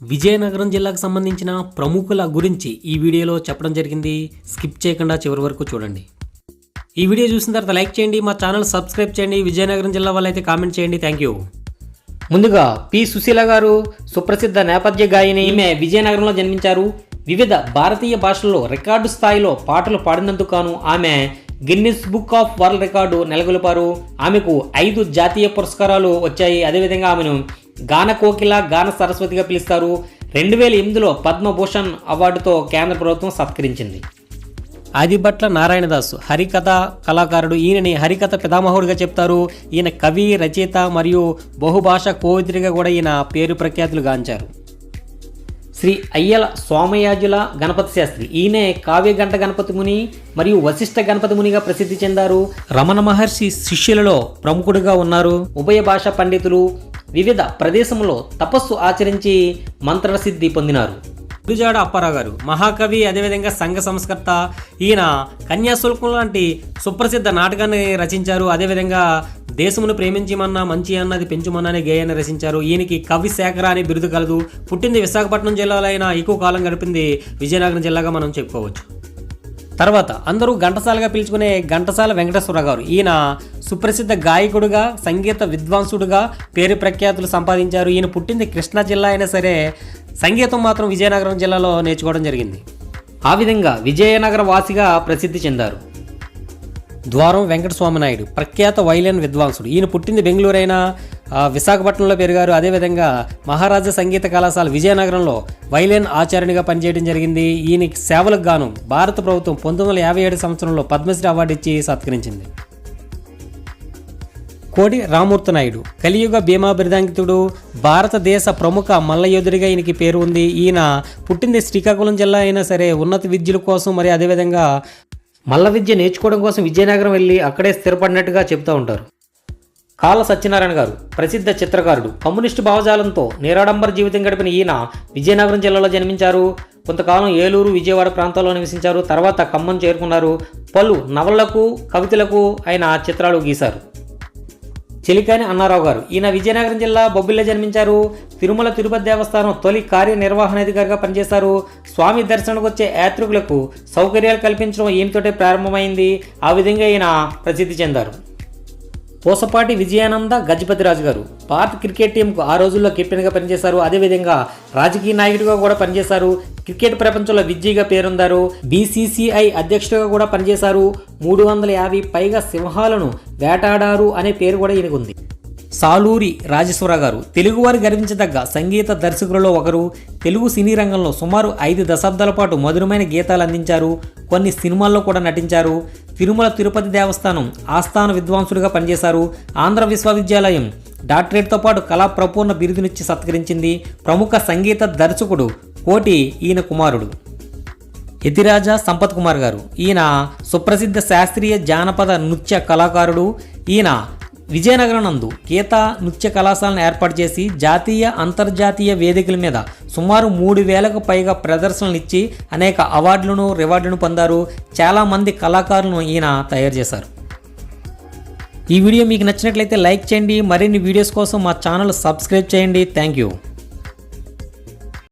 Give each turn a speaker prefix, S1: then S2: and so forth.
S1: విజయనగరం జిల్లాకు సంబంధించిన ప్రముఖుల గురించి ఈ వీడియోలో చెప్పడం జరిగింది. స్కిప్ చేయకుండా చివరి వరకు చూడండి. ఈ వీడియో చూసిన తర్వాత లైక్ చేయండి మా ఛానల్ సబ్స్క్రైబ్ చేయండి విజయనగరం జిల్లా వాళ్ళైతే కామెంట్ చేయండి. Thank you. ముందుగా పి. సుశీల గారు సుప్రసిద్ధ నేపథ్య గాయని ఈమె విజయనగరంలో జన్మించారు. వివిధ భారతీయ భాషల్లో రికార్డు స్థాయిలో పాటలు పాడినందుకు గాను ఆమె Guinness book of world record నెలకొల్పారు. ఆమెకు ఐదు జాతీయ పురస్కారాలు వచ్చాయి. అదేవిధంగా ఆమెను గాన కోకిల గాన సరస్వతిగా పిలుస్తారు. రెండు వేల ఎనిమిదిలో పద్మభూషణ్ అవార్డుతో కేంద్ర ప్రభుత్వం సత్కరించింది. ఆదిభట్ల నారాయణదాస్ హరికథ కళాకారుడు. ఈయనని హరికథ పితామహుడిగా చెప్తారు. ఈయన కవి రచయిత మరియు బహుభాష కోవిత్రిగా కూడా ఈయన పేరు ప్రఖ్యాతులు గాంచారు. శ్రీ అయ్యల సోమయాజుల గణపతి శాస్త్రి. ఈయనే కావ్యగంట గణపతి ముని మరియు వశిష్ఠ గణపతి మునిగా ప్రసిద్ధి చెందారు. రమణ మహర్షి శిష్యులలో ప్రముఖుడుగా ఉన్నారు. ఉభయ భాషా పండితులు వివిధ ప్రదేశంలో తపస్సు ఆచరించి మంత్రసిద్ధి పొందినారు. గురుజాడ అప్పారావు గారు మహాకవి అదేవిధంగా సంఘ సంస్కర్త ఈయన కన్యాశుల్కం లాంటి సుప్రసిద్ధ నాటకాన్ని రచించారు. అదేవిధంగా దేశమును ప్రేమించమన్నా మంచి అన్నది పెంచుమన్నా అనే గేయాన్ని రచించారు. ఈయనకి కవి శేఖర అనే బిరుదు కలదు. పుట్టింది విశాఖపట్నం జిల్లాలో అయినా ఎక్కువ కాలం గడిపింది విజయనగరం జిల్లాగా మనం చెప్పుకోవచ్చు. తర్వాత అందరూ ఘంటసాలగా పిలుచుకునే ఘంటసాల వెంకటేశ్వర గారు. ఈయన సుప్రసిద్ధ గాయకుడుగా సంగీత విద్వాంసుడుగా పేరు ప్రఖ్యాతులు సంపాదించారు. ఈయన పుట్టింది కృష్ణా జిల్లా అయినా సరే సంగీతం మాత్రం విజయనగరం జిల్లాలో నేర్చుకోవడం జరిగింది. ఆ విధంగా విజయనగర వాసిగా ప్రసిద్ధి చెందారు. ద్వారం వెంకటస్వామి నాయుడు ప్రఖ్యాత వైలిన్ విద్వాంసుడు. ఈయన పుట్టింది బెంగళూరు అయినా విశాఖపట్నంలో పెరిగారు. అదేవిధంగా మహారాజా సంగీత కళాశాల విజయనగరంలో వైలిన్ ఆచార్యునిగా పనిచేయడం జరిగింది. ఈయన సేవలకు గాను భారత ప్రభుత్వం పంతొమ్మిది వందల యాభై ఏడు సంవత్సరంలో పద్మశ్రీ అవార్డు ఇచ్చి సత్కరించింది. కోడి రామూర్తి నాయుడు కలియుగ భీమా బిరుదాంకితుడు భారతదేశ ప్రముఖ మల్లయోధుడిగా ఈయనకి పేరు ఉంది. ఈయన పుట్టింది శ్రీకాకుళం జిల్లా అయినా సరే ఉన్నత విద్యల కోసం మరి అదేవిధంగా మల్ల విద్య నేర్చుకోవడం కోసం విజయనగరం వెళ్ళి అక్కడే స్థిరపడినట్టుగా చెప్తూ ఉంటారు. కాళ్ళ సత్యనారాయణ గారు ప్రసిద్ధ చిత్రకారుడు కమ్యూనిస్టు భావజాలంతో నిరాడంబర జీవితం గడిపిన ఈయన విజయనగరం జిల్లాలో జన్మించారు. కొంతకాలం ఏలూరు విజయవాడ ప్రాంతాల్లో నివసించారు. తర్వాత ఖమ్మం చేరుకున్నారు. పలు నవళ్ళకు కవితలకు ఆయన చిత్రాలు గీశారు. చెలికాని అన్నారావు గారు ఈయన విజయనగరం జిల్లా బొబ్బిల్లో జన్మించారు. తిరుమల తిరుపతి దేవస్థానం తొలి కార్యనిర్వహణాధికారిగా పనిచేశారు. స్వామి దర్శనకు వచ్చే యాత్రికులకు సౌకర్యాలు కల్పించడం ఈయనతోటే ప్రారంభమైంది. ఆ విధంగా ఈయన ప్రసిద్ధి చెందారు. పూసపాటి విజయానంద గజపతిరాజు గారు. భారత క్రికెట్ టీంకు ఆ రోజుల్లో కెప్టెన్గా పనిచేశారు. అదేవిధంగా రాజకీయ నాయకుడిగా కూడా పనిచేశారు. క్రికెట్ ప్రపంచంలో విజయ్గా పేరొందారు. బీసీసీఐ అధ్యక్షుడిగా కూడా పనిచేశారు. మూడు వందల యాభై పైగా సింహాలను వేటాడారు అనే పేరు కూడా ఈయనకు ఉంది సాలూరి రాజేశ్వర గారు. తెలుగువారి గర్వించదగ్గ సంగీత దర్శకులలో ఒకరు. తెలుగు సినీ రంగంలో సుమారు ఐదు దశాబ్దాల పాటు మధురమైన గీతాలు అందించారు. కొన్ని సినిమాల్లో కూడా నటించారు. తిరుమల తిరుపతి దేవస్థానం ఆస్థాన విద్వాంసుడిగా పనిచేశారు. ఆంధ్ర విశ్వవిద్యాలయం డాక్టరేట్తో పాటు కళా ప్రపూర్ణ బిరుదునిచ్చి సత్కరించింది. ప్రముఖ సంగీత దర్శకుడు కోటి ఈయన కుమారుడు. యతిరాజా సంపత్ కుమార్ గారు. ఈయన సుప్రసిద్ధ శాస్త్రీయ జానపద నృత్య కళాకారుడు. ఈయన విజయనగరం నందు గీత నృత్య కళాశాలను ఏర్పాటు చేసి జాతీయ అంతర్జాతీయ వేదికల మీద సుమారు మూడు వేలకు పైగా ప్రదర్శనలు ఇచ్చి అనేక అవార్డులను రివార్డులను పొందారు. చాలామంది కళాకారులను ఈయన తయారు చేశారు. ఈ వీడియో మీకు నచ్చినట్లయితే లైక్ చేయండి. మరిన్ని వీడియోస్ కోసం మా ఛానల్ సబ్స్క్రైబ్ చేయండి. Thank you.